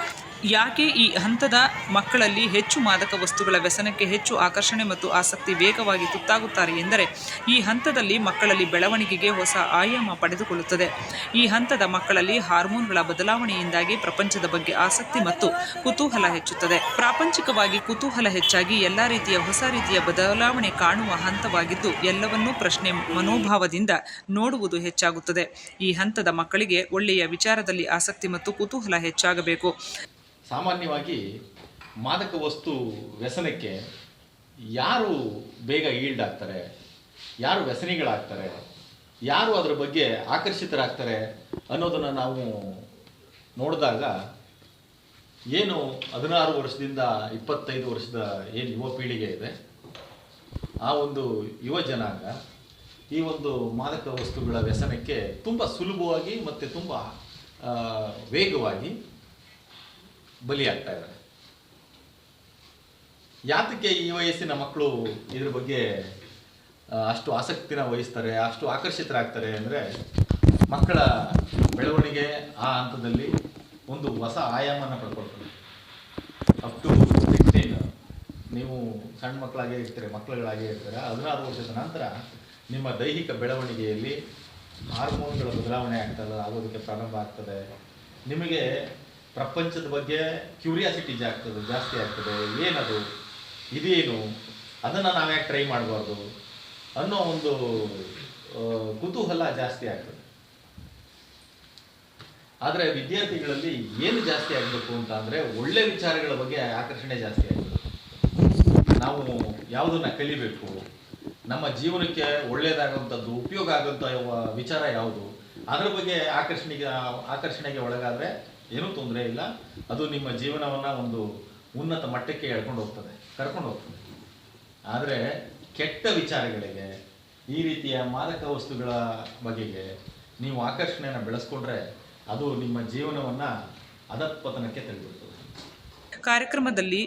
ಯಾಕೆ ಈ ಹಂತದ ಮಕ್ಕಳಲ್ಲಿ ಹೆಚ್ಚು ಮಾದಕ ವಸ್ತುಗಳ ವ್ಯಸನಕ್ಕೆ ಹೆಚ್ಚು ಆಕರ್ಷಣೆ ಮತ್ತು ಆಸಕ್ತಿ ವೇಗವಾಗಿ ತುತ್ತಾಗುತ್ತಾರೆ ಎಂದರೆ ಈ ಹಂತದಲ್ಲಿ ಮಕ್ಕಳಲ್ಲಿ ಬೆಳವಣಿಗೆಗೆ ಹೊಸ ಆಯಾಮ ಪಡೆದುಕೊಳ್ಳುತ್ತದೆ. ಈ ಹಂತದ ಮಕ್ಕಳಲ್ಲಿ ಹಾರ್ಮೋನ್ಗಳ ಬದಲಾವಣೆಯಿಂದಾಗಿ ಪ್ರಪಂಚದ ಬಗ್ಗೆ ಆಸಕ್ತಿ ಮತ್ತು ಕುತೂಹಲ ಹೆಚ್ಚುತ್ತದೆ. ಪ್ರಾಪಂಚಿಕವಾಗಿ ಕುತೂಹಲ ಹೆಚ್ಚಾಗಿ ಎಲ್ಲ ರೀತಿಯ ಹೊಸ ರೀತಿಯ ಬದಲಾವಣೆ ಕಾಣುವ ಹಂತವಾಗಿದ್ದು, ಎಲ್ಲವನ್ನೂ ಪ್ರಶ್ನೆ ಮನೋಭಾವದಿಂದ ನೋಡುವುದು ಹೆಚ್ಚಾಗುತ್ತದೆ. ಈ ಹಂತದ ಮಕ್ಕಳಿಗೆ ಒಳ್ಳೆಯ ವಿಚಾರದಲ್ಲಿ ಆಸಕ್ತಿ ಮತ್ತು ಕುತೂಹಲ ಹೆಚ್ಚಾಗಬೇಕು. ಸಾಮಾನ್ಯವಾಗಿ ಮಾದಕ ವಸ್ತು ವ್ಯಸನಕ್ಕೆ ಯಾರು ಬೇಗ ಈಲ್ಡ್ ಆಗ್ತಾರೆ? ಯಾರು ವ್ಯಸನಿಗಳಾಗ್ತಾರೆ? ಯಾರು ಅದರ ಬಗ್ಗೆ ಆಕರ್ಷಿತರಾಗ್ತಾರೆ ಅನ್ನೋದನ್ನು ನಾವು ನೋಡಿದಾಗ ಏನು ಹದಿನಾರು ವರ್ಷದಿಂದ ಇಪ್ಪತ್ತೈದು ವರ್ಷದ ಏನು ಯುವ ಪೀಳಿಗೆ ಇದೆ? ಆ ಒಂದು ಯುವ ಜನಾಂಗ ಈ ಒಂದು ಮಾದಕ ವಸ್ತುಗಳ ವ್ಯಸನಕ್ಕೆ ತುಂಬ ಸುಲಭವಾಗಿ ಮತ್ತು ತುಂಬ ವೇಗವಾಗಿ ಬಲಿಯಾಗ್ತಾ ಇದ್ದಾರೆ. ಯಾತಕ್ಕೆ ಈ ವಯಸ್ಸಿನ ಮಕ್ಕಳು ಇದ್ರ ಬಗ್ಗೆ ಅಷ್ಟು ಆಸಕ್ತಿನ ವಹಿಸ್ತಾರೆ, ಅಷ್ಟು ಆಕರ್ಷಿತರಾಗ್ತಾರೆ ಅಂದರೆ ಮಕ್ಕಳ ಬೆಳವಣಿಗೆ ಆ ಹಂತದಲ್ಲಿ ಒಂದು ಹೊಸ ಆಯಾಮನ ಪಡ್ಕೊಳ್ತಾರೆ ಅಪ್ ಟು ಸಿಕ್ಸ್ಟೀನ್ ನೀವು ಸಣ್ಣ ಮಕ್ಕಳಾಗೇ ಇರ್ತೀರಿ, ಮಕ್ಕಳುಗಳಾಗೇ ಇರ್ತೀರ, ಹದಿನಾರು ವರ್ಷದ ನಂತರ ನಿಮ್ಮ ದೈಹಿಕ ಬೆಳವಣಿಗೆಯಲ್ಲಿ ಹಾರ್ಮೋನ್ಗಳ ಬದಲಾವಣೆ ಆಗ್ತದೆ, ಆಗೋದಕ್ಕೆ ಪ್ರಾರಂಭ ಆಗ್ತದೆ. ನಿಮಗೆ ಪ್ರಪಂಚದ ಬಗ್ಗೆ ಕ್ಯೂರಿಯಾಸಿಟಿ ಜಾಗ್ತದೆ, ಜಾಸ್ತಿ ಆಗ್ತದೆ. ಏನದು? ಇದೇನು? ಅದನ್ನು ನಾವ್ಯಾಕೆ ಟ್ರೈ ಮಾಡಬಾರ್ದು? ಅನ್ನೋ ಒಂದು ಕುತೂಹಲ ಜಾಸ್ತಿ ಆಗ್ತದೆ. ಆದರೆ ವಿದ್ಯಾರ್ಥಿಗಳಲ್ಲಿ ಏನು ಜಾಸ್ತಿ ಆಗಬೇಕು ಅಂತ ಅಂದರೆ ಒಳ್ಳೆ ವಿಚಾರಗಳ ಬಗ್ಗೆ ಆಕರ್ಷಣೆ ಜಾಸ್ತಿ ಆಗ್ತದೆ. ನಾವು ಯಾವುದನ್ನ ಕಲಿಬೇಕು? ನಮ್ಮ ಜೀವನಕ್ಕೆ ಒಳ್ಳೆಯದಾಗುವಂಥದ್ದು ಉಪಯೋಗ ಆಗುವಂಥ ವಿಚಾರ ಯಾವುದು? ಅದರ ಬಗ್ಗೆ ಆಕರ್ಷಣೆಗೆ ಆಕರ್ಷಣೆಗೆ ಒಳಗಾದರೆ ಏನೂ ತೊಂದರೆ ಇಲ್ಲ. ಅದು ನಿಮ್ಮ ಜೀವನವನ್ನು ಒಂದು ಉನ್ನತ ಮಟ್ಟಕ್ಕೆ ಎಳ್ಕೊಂಡು ಹೋಗ್ತದೆ, ಕರ್ಕೊಂಡು ಹೋಗ್ತದೆ. ಆದರೆ ಕೆಟ್ಟ ವಿಚಾರಗಳಿಗೆ, ಈ ರೀತಿಯ ಮಾದಕ ವಸ್ತುಗಳ ಬಗೆಗೆ ನೀವು ಆಕರ್ಷಣೆಯನ್ನು ಬೆಳೆಸ್ಕೊಂಡ್ರೆ ಅದು ನಿಮ್ಮ ಜೀವನವನ್ನು ಅಧಪತನಕ್ಕೆ ತೆಗೆದುಕೊಳ್ತದೆ ಕಾರ್ಯಕ್ರಮದಲ್ಲಿ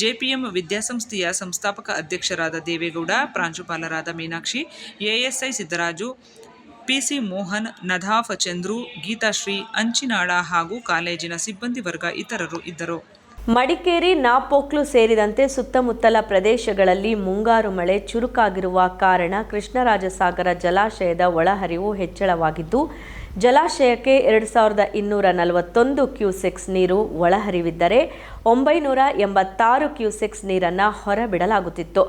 ಜೆಪಿಎಂ ವಿದ್ಯಾಸಂಸ್ಥೆಯ ಸಂಸ್ಥಾಪಕ ಅಧ್ಯಕ್ಷರಾದ ದೇವೇಗೌಡ, ಪ್ರಾಂಶುಪಾಲರಾದ ಮೀನಾಕ್ಷಿ, ಎಎಸ್ಐ ಸಿದ್ದರಾಜು ಪಿಸಿ ಮೋಹನ್, ನಧಾಫ್ ಚಂದ್ರು ಗೀತಾಶ್ರೀ ಅಂಚಿನಾಳ ಹಾಗೂ ಕಾಲೇಜಿನ ಸಿಬ್ಬಂದಿ ವರ್ಗ ಇತರರು ಇದ್ದರು. ಮಡಿಕೇರಿ ನಾಪೋಕ್ಲು ಸೇರಿದಂತೆ ಸುತ್ತಮುತ್ತಲ ಪ್ರದೇಶಗಳಲ್ಲಿ ಮುಂಗಾರು ಮಳೆ ಚುರುಕಾಗಿರುವ ಕಾರಣ ಕೃಷ್ಣರಾಜಸಾಗರ ಜಲಾಶಯದ ಒಳಹರಿವು ಹೆಚ್ಚಳವಾಗಿದ್ದು, ಜಲಾಶಯಕ್ಕೆ ಎರಡು ಸಾವಿರದ ಇನ್ನೂರ ನಲವತ್ತೊಂದು ಕ್ಯೂಸೆಕ್ಸ್ ನೀರು ಒಳಹರಿವಿದ್ದರೆ ಒಂಬೈನೂರ ಎಂಬತ್ತಾರು ಕ್ಯೂಸೆಕ್ಸ್ ನೀರನ್ನು ಹೊರಬಿಡಲಾಗುತ್ತಿತ್ತು.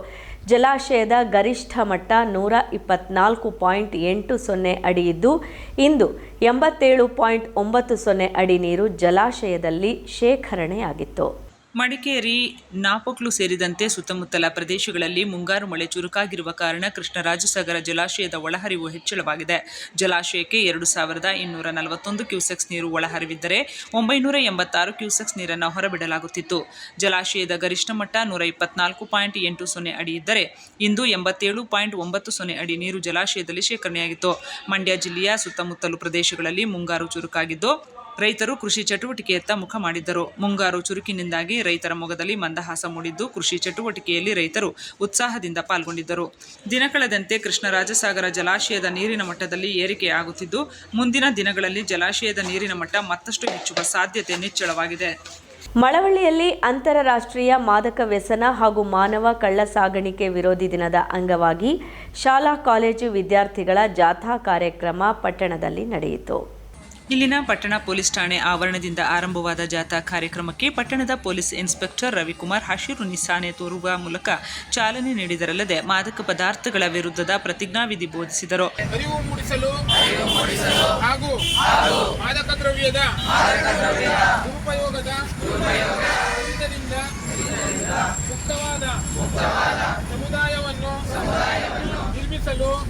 ಜಲಾಶಯದ ಗರಿಷ್ಠ ಮಟ್ಟ ನೂರ ಇಪ್ಪತ್ನಾಲ್ಕು ಪಾಯಿಂಟ್ ಎಂಟು ಸೊನ್ನೆ ಅಡಿ ಇದ್ದು, ಇಂದು ಎಂಬತ್ತೇಳು ಪಾಯಿಂಟ್ ಒಂಬತ್ತು ಸೊನ್ನೆ ಅಡಿ ನೀರು ಜಲಾಶಯದಲ್ಲಿ ಶೇಖರಣೆಯಾಗಿತ್ತು. ಮಡಿಕೇರಿ, ನಾಪೊಕ್ಲು ಸೇರಿದಂತೆ ಸುತ್ತಮುತ್ತಲ ಪ್ರದೇಶಗಳಲ್ಲಿ ಮುಂಗಾರು ಮಳೆ ಚುರುಕಾಗಿರುವ ಕಾರಣ ಕೃಷ್ಣರಾಜಸಾಗರ ಜಲಾಶಯದ ಒಳಹರಿವು ಹೆಚ್ಚಳವಾಗಿದೆ. ಜಲಾಶಯಕ್ಕೆ ಎರಡು ಸಾವಿರದ ಇನ್ನೂರ ನಲವತ್ತೊಂದು ಕ್ಯೂಸೆಕ್ಸ್ ನೀರು ಒಳಹರಿವಿದ್ದರೆ ಒಂಬೈನೂರ ಎಂಬತ್ತಾರು ಕ್ಯೂಸೆಕ್ಸ್ ನೀರನ್ನು ಹೊರಬಿಡಲಾಗುತ್ತಿತ್ತು. ಜಲಾಶಯದ ಗರಿಷ್ಠ ಮಟ್ಟ ನೂರ ಇಪ್ಪತ್ನಾಲ್ಕು ಪಾಯಿಂಟ್ ಎಂಟು ಸೊನ್ನೆ ಅಡಿ ಇದ್ದರೆ ಇಂದು ಎಂಬತ್ತೇಳು ಪಾಯಿಂಟ್ ಒಂಬತ್ತು ಸೊನ್ನೆ ಅಡಿ ನೀರು ಜಲಾಶಯದಲ್ಲಿ ಶೇಖರಣೆಯಾಗಿತ್ತು. ಮಂಡ್ಯ ಜಿಲ್ಲೆಯ ಸುತ್ತಮುತ್ತಲು ಪ್ರದೇಶಗಳಲ್ಲಿ ಮುಂಗಾರು ಚುರುಕಾಗಿದ್ದು ರೈತರು ಕೃಷಿ ಚಟುವಟಿಕೆಯತ್ತ ಮುಖ ಮಾಡಿದ್ದರು. ಮುಂಗಾರು ಚುರುಕಿನಿಂದಾಗಿ ರೈತರ ಮೊಗದಲ್ಲಿ ಮಂದಹಾಸ ಮೂಡಿದ್ದು ಕೃಷಿ ಚಟುವಟಿಕೆಯಲ್ಲಿ ರೈತರು ಉತ್ಸಾಹದಿಂದ ಪಾಲ್ಗೊಂಡಿದ್ದರು. ದಿನಕಳೆದಂತೆ ಕೃಷ್ಣರಾಜಸಾಗರ ಜಲಾಶಯದ ನೀರಿನ ಮಟ್ಟದಲ್ಲಿ ಏರಿಕೆಯಾಗುತ್ತಿದ್ದು ಮುಂದಿನ ದಿನಗಳಲ್ಲಿ ಜಲಾಶಯದ ನೀರಿನ ಮಟ್ಟ ಮತ್ತಷ್ಟು ಹೆಚ್ಚುವ ಸಾಧ್ಯತೆ ನಿಚ್ಚಳವಾಗಿದೆ. ಮಳವಳ್ಳಿಯಲ್ಲಿ ಅಂತಾರಾಷ್ಟ್ರೀಯ ಮಾದಕ ವ್ಯಸನ ಹಾಗೂ ಮಾನವ ಕಳ್ಳ ಸಾಗಾಣಿಕೆ ವಿರೋಧಿ ದಿನದ ಅಂಗವಾಗಿ ಶಾಲಾ, ಕಾಲೇಜು ವಿದ್ಯಾರ್ಥಿಗಳ ಜಾಥಾ ಕಾರ್ಯಕ್ರಮ ಪಟ್ಟಣದಲ್ಲಿ ನಡೆಯಿತು. ಇಲ್ಲಿನ ಪಟ್ಟಣ ಪೊಲೀಸ್ ಠಾಣೆ ಆವರಣದಿಂದ ಆರಂಭವಾದ ಜಾಥಾ ಕಾರ್ಯಕ್ರಮಕ್ಕೆ ಪಟ್ಟಣದ ಪೊಲೀಸ್ ಇನ್ಸ್ಪೆಕ್ಟರ್ ರವಿಕುಮಾರ್ ಹಸಿರು ನಿಶಾನೆ ತೋರುವ ಮೂಲಕ ಚಾಲನೆ ನೀಡಿದರಲ್ಲದೆ ಮಾದಕ ಪದಾರ್ಥಗಳ ವಿರುದ್ಧದ ಪ್ರತಿಜ್ಞಾವಿಧಿ ಬೋಧಿಸಿದರು. ಅರಿವು ಮೂಡಿಸಲು ಹಾಗೂ ಮಾದಕ ದ್ರವ್ಯದ ದುರುಪಯೋಗದ ವಿರುದ್ಧದಿಂದ ಮುಕ್ತವಾದ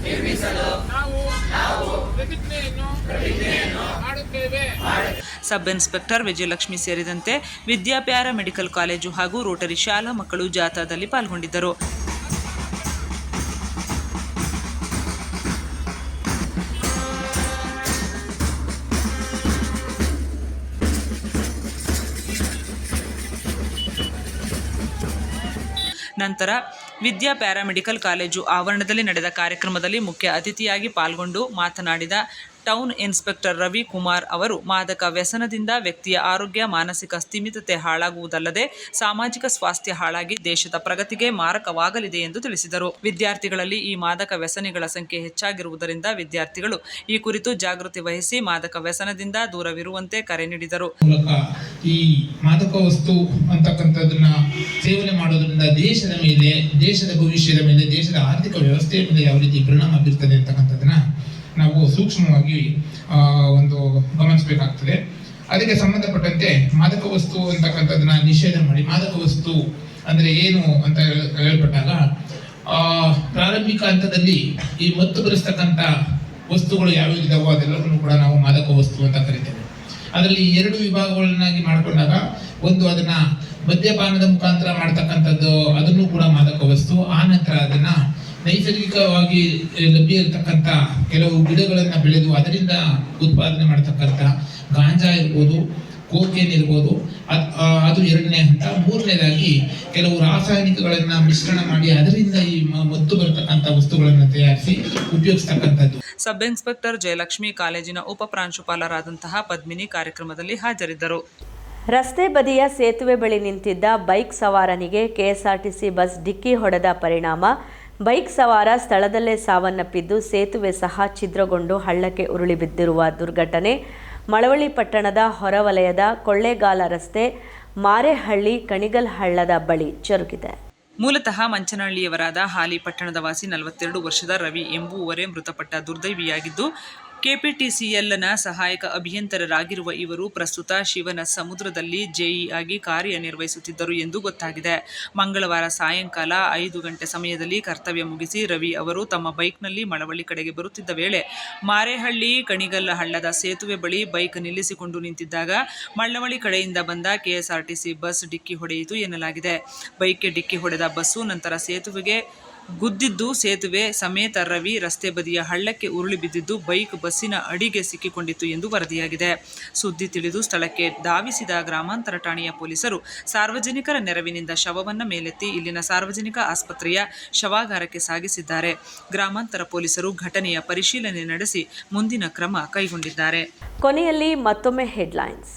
ನಿರ್ಮಿಸಲು ನಾವು ಪ್ರತಿಜ್ಞೆಯನ್ನು ಮಾಡುತ್ತೇವೆ. ಸಬ್ ಇನ್ಸ್ಪೆಕ್ಟರ್ ವಿಜಯಲಕ್ಷ್ಮಿ ಸೇರಿದಂತೆ ವಿದ್ಯಾಪ್ಯಾರ ಮೆಡಿಕಲ್ ಕಾಲೇಜು ಹಾಗೂ ರೋಟರಿ ಶಾಲಾ ಮಕ್ಕಳು ಜಾಥಾದಲ್ಲಿ ಪಾಲ್ಗೊಂಡಿದ್ದರು. ನಂತರ ವಿದ್ಯಾ ಪ್ಯಾರಾಮೆಡಿಕಲ್ ಕಾಲೇಜು ಆವರಣದಲ್ಲಿ ನಡೆದ ಕಾರ್ಯಕ್ರಮದಲ್ಲಿ ಮುಖ್ಯ ಅತಿಥಿಯಾಗಿ ಪಾಲ್ಗೊಂಡು ಮಾತನಾಡಿದ ಟೌನ್ ಇನ್ಸ್ಪೆಕ್ಟರ್ ರವಿ ಕುಮಾರ್ ಅವರು ಮಾದಕ ವ್ಯಸನದಿಂದ ವ್ಯಕ್ತಿಯ ಆರೋಗ್ಯ, ಮಾನಸಿಕ ಸ್ಥಿಮಿತತೆ ಹಾಳಾಗುವುದಲ್ಲದೆ ಸಾಮಾಜಿಕ ಸ್ವಾಸ್ಥ್ಯ ಹಾಳಾಗಿ ದೇಶದ ಪ್ರಗತಿಗೆ ಮಾರಕವಾಗಲಿದೆ ಎಂದು ತಿಳಿಸಿದರು. ವಿದ್ಯಾರ್ಥಿಗಳಲ್ಲಿ ಈ ಮಾದಕ ವ್ಯಸನಿಗಳ ಸಂಖ್ಯೆ ಹೆಚ್ಚಾಗಿರುವುದರಿಂದ ವಿದ್ಯಾರ್ಥಿಗಳು ಈ ಕುರಿತು ಜಾಗೃತಿ ವಹಿಸಿ ಮಾದಕ ವ್ಯಸನದಿಂದ ದೂರವಿರುವಂತೆ ಕರೆ ನೀಡಿದರು. ಈ ಮಾದಕ ವಸ್ತು ಅಂತಕ್ಕಂಥದ್ದನ್ನ ಸೇವನೆ ಮಾಡೋದ್ರಿಂದ ದೇಶದ ಮೇಲೆ, ದೇಶದ ಭವಿಷ್ಯದ ಮೇಲೆ, ದೇಶದ ಆರ್ಥಿಕ ವ್ಯವಸ್ಥೆಯ ಮೇಲೆ ಯಾವ ರೀತಿ ಪರಿಣಾಮ ಬೀರ್ತದೆ ನಾವು ಸೂಕ್ಷ್ಮವಾಗಿ ಒಂದು ಗಮನಿಸಬೇಕಾಗ್ತದೆ. ಅದಕ್ಕೆ ಸಂಬಂಧಪಟ್ಟಂತೆ ಮಾದಕ ವಸ್ತು ಅಂತಕ್ಕಂಥದ್ದನ್ನ ನಿಷೇಧ ಮಾಡಿ, ಮಾದಕ ವಸ್ತು ಅಂದ್ರೆ ಏನು ಅಂತ ಹೇಳ್- ಹೇಳ್ಪಟ್ಟಾಗ ಪ್ರಾರಂಭಿಕ ಹಂತದಲ್ಲಿ ಈ ಮತ್ತು ಬರೆಸ್ತಕ್ಕಂಥ ವಸ್ತುಗಳು ಯಾವ್ಯಾವ ಇದಾವೋ ಅದೆಲ್ಲವನ್ನು ಕೂಡ ನಾವು ಮಾದಕ ವಸ್ತು ಅಂತ ಕರಿತೇವೆ. ಅದರಲ್ಲಿ ಎರಡು ವಿಭಾಗಗಳನ್ನಾಗಿ ಮಾಡಿಕೊಂಡಾಗ, ಒಂದು ಅದನ್ನ ಮದ್ಯಪಾನದ ಮುಖಾಂತರ ಮಾಡ್ತಕ್ಕಂಥದ್ದು, ಅದನ್ನು ಕೂಡ ಮಾದಕ ವಸ್ತು. ಆ ನಂತರ ಅದನ್ನ ನೈಸರ್ಗಿಕವಾಗಿ ಲಭ್ಯ ಇರತಕ್ಕಂಥ ಕೆಲವು ಗಿಡಗಳನ್ನು ಬೆಳೆದು ಅದರಿಂದ ಉತ್ಪಾದನೆ ಮಾಡ್ತಕ್ಕಂಥ ಗಾಂಜಾ ಇರ್ಬೋದು ಕೋಕೇನ್ ಇರ್ಬೋದು ಅದ್- ಅದು ಎರಡನೇ ಹಂತ. ಮೂರನೇದಾಗಿ ಕೆಲವು ರಾಸಾಯನಿಕಗಳನ್ನು ಮಿಶ್ರಣ ಮಾಡಿ ಅದರಿಂದ ಈ ಮದ್ದು ಬರ್ತಕ್ಕಂಥ ವಸ್ತುಗಳನ್ನ ತಯಾರಿಸಿ ಉಪಯೋಗಿಸ್ತಕ್ಕಂಥದ್ದು. ಸಬ್ ಇನ್ಸ್ಪೆಕ್ಟರ್ ಜಯಲಕ್ಷ್ಮಿ ಕಾಲೇಜಿನ ಉಪ ಪ್ರಾಂಶುಪಾಲರಾದಂತಹ ಪದ್ಮಿನಿ ಕಾರ್ಯಕ್ರಮದಲ್ಲಿ ಹಾಜರಿದ್ದರು. ರಸ್ತೆ ಬದಿಯ ಸೇತುವೆ ಬಳಿ ನಿಂತಿದ್ದ ಬೈಕ್ ಸವಾರನಿಗೆ ಕೆಎಸ್ಆರ್ಟಿಸಿ ಬಸ್ ಡಿಕ್ಕಿ ಹೊಡೆದ ಪರಿಣಾಮ. ಬೈಕ್ ಸವಾರ ಸ್ಥಳದಲ್ಲೇ ಸಾವನ್ನಪ್ಪಿದ್ದು ಸೇತುವೆ ಸಹ ಛಿದ್ರಗೊಂಡು ಹಳ್ಳಕ್ಕೆ ಉರುಳಿ ಬಿದ್ದಿರುವ ದುರ್ಘಟನೆ. ಮಳವಳ್ಳಿ ಪಟ್ಟಣದ ಹೊರವಲಯದ ಕೊಳ್ಳೇಗಾಲ ರಸ್ತೆ ಮಾರೇಹಳ್ಳಿ ಕಣಿಗಲ್ ಹಳ್ಳದ ಬಳಿ ಜರುಗಿದೆ ಮೂಲತಃ ಮಂಚನಹಳ್ಳಿಯವರಾದ ಹಾಲಿ ಪಟ್ಟಣದ ವಾಸಿ ನಲವತ್ತೆರಡು ವರ್ಷದ ರವಿ ಎಂಬುವರೇ ಮೃತಪಟ್ಟ ದುರ್ದೈವಿಯಾಗಿದ್ದು ಕೆಪಿಟಿಸಿಎಲ್ನ ಸಹಾಯಕ ಅಭಿಯಂತರರಾಗಿರುವ ಇವರು ಪ್ರಸ್ತುತ ಶಿವನ ಸಮುದ್ರದಲ್ಲಿ ಜೆಇ ಆಗಿ ಕಾರ್ಯನಿರ್ವಹಿಸುತ್ತಿದ್ದರು ಎಂದು ಗೊತ್ತಾಗಿದೆ. ಮಂಗಳವಾರ ಸಾಯಂಕಾಲ ಐದು ಗಂಟೆ ಸಮಯದಲ್ಲಿ ಕರ್ತವ್ಯ ಮುಗಿಸಿ ರವಿ ಅವರು ತಮ್ಮ ಬೈಕ್ನಲ್ಲಿ ಮಳವಳ್ಳಿ ಕಡೆಗೆ ಬರುತ್ತಿದ್ದ ವೇಳೆ ಮಾರೇಹಳ್ಳಿ ಕಣಿಗಲ್ಲ ಹಳ್ಳದ ಸೇತುವೆ ಬಳಿ ಬೈಕ್ ನಿಲ್ಲಿಸಿಕೊಂಡು ನಿಂತಿದ್ದಾಗ ಮಳವಳ್ಳಿ ಕಡೆಯಿಂದ ಬಂದ ಕೆಎಸ್ಆರ್ಟಿಸಿ ಬಸ್ ಡಿಕ್ಕಿ ಹೊಡೆಯಿತು ಎನ್ನಲಾಗಿದೆ. ಬೈಕ್ಗೆ ಡಿಕ್ಕಿ ಹೊಡೆದ ಬಸ್ಸು ನಂತರ ಸೇತುವೆಗೆ ಗುದ್ದಿದ್ದು ಸೇತುವೆ, ಸಮೇತ ರವಿ ರಸ್ತೆ ಬದಿಯ ಹಳ್ಳಕ್ಕೆ ಉರುಳಿ ಬಿದ್ದಿದ್ದು ಬೈಕ್ ಬಸ್ಸಿನ ಅಡಿಗೆ ಸಿಕ್ಕಿಕೊಂಡಿತ್ತು ಎಂದು ವರದಿಯಾಗಿದೆ. ಸುದ್ದಿ ತಿಳಿದು ಸ್ಥಳಕ್ಕೆ ಧಾವಿಸಿದ ಗ್ರಾಮಾಂತರ ಠಾಣೆಯ ಪೊಲೀಸರು ಸಾರ್ವಜನಿಕರ ನೆರವಿನಿಂದ ಶವವನ್ನು ಮೇಲೆತ್ತಿ ಇಲ್ಲಿನ ಸಾರ್ವಜನಿಕ ಆಸ್ಪತ್ರೆಯ ಶವಾಗಾರಕ್ಕೆ ಸಾಗಿಸಿದ್ದಾರೆ. ಗ್ರಾಮಾಂತರ ಪೊಲೀಸರು ಘಟನೆಯ ಪರಿಶೀಲನೆ ನಡೆಸಿ ಮುಂದಿನ ಕ್ರಮ ಕೈಗೊಂಡಿದ್ದಾರೆ. ಕೊನೆಯಲ್ಲಿ ಮತ್ತೊಮ್ಮೆ ಹೆಡ್ಲೈನ್ಸ್.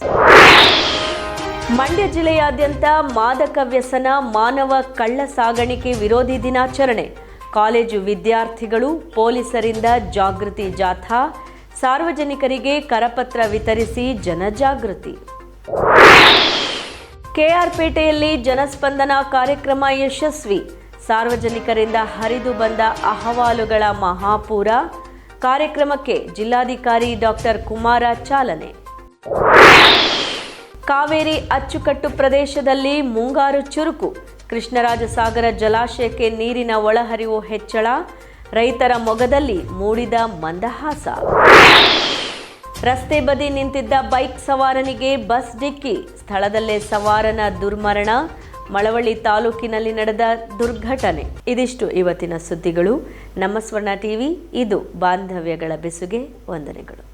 ಮಂಡ್ಯ ಜಿಲ್ಲೆಯಾದ್ಯಂತ ಮಾದಕ ವ್ಯಸನ, ಮಾನವ ಕಳ್ಳ ಸಾಗಾಣಿಕೆ ವಿರೋಧಿ ದಿನಾಚರಣೆ. ಕಾಲೇಜು ವಿದ್ಯಾರ್ಥಿಗಳು, ಪೊಲೀಸರಿಂದ ಜಾಗೃತಿ ಜಾಥಾ. ಸಾರ್ವಜನಿಕರಿಗೆ ಕರಪತ್ರ ವಿತರಿಸಿ ಜನಜಾಗೃತಿ ಕೆಆರ್ಪೇಟೆಯಲ್ಲಿ ಜನಸ್ಪಂದನ ಕಾರ್ಯಕ್ರಮ ಯಶಸ್ವಿ. ಸಾರ್ವಜನಿಕರಿಂದ ಹರಿದು ಬಂದ ಅಹವಾಲುಗಳ ಮಹಾಪೂರ. ಕಾರ್ಯಕ್ರಮಕ್ಕೆ ಜಿಲ್ಲಾಧಿಕಾರಿ ಡಾಕ್ಟರ್ ಕುಮಾರ ಚಾಲನೆ. ಕಾವೇರಿ ಅಚ್ಚುಕಟ್ಟು ಪ್ರದೇಶದಲ್ಲಿ ಮುಂಗಾರು ಚುರುಕು. ಕೃಷ್ಣರಾಜಸಾಗರ ಜಲಾಶಯಕ್ಕೆ ನೀರಿನ ಒಳಹರಿವು ಹೆಚ್ಚಳ. ರೈತರ ಮೊಗದಲ್ಲಿ ಮೂಡಿದ ಮಂದಹಾಸ. ರಸ್ತೆ ಬದಿ ನಿಂತಿದ್ದ ಬೈಕ್ ಸವಾರನಿಗೆ ಬಸ್ ಡಿಕ್ಕಿ. ಸ್ಥಳದಲ್ಲೇ ಸವಾರನ ದುರ್ಮರಣ. ಮಳವಳ್ಳಿ ತಾಲೂಕಿನಲ್ಲಿ ನಡೆದ ದುರ್ಘಟನೆ. ಇದಿಷ್ಟು ಇವತ್ತಿನ ಸುದ್ದಿಗಳು. ನಮ್ಮ ಸ್ವರ್ಣ ಟಿವಿ, ಇದು ಬಾಂಧವ್ಯಗಳ ಬೆಸುಗೆ ವಂದನೆಗಳು.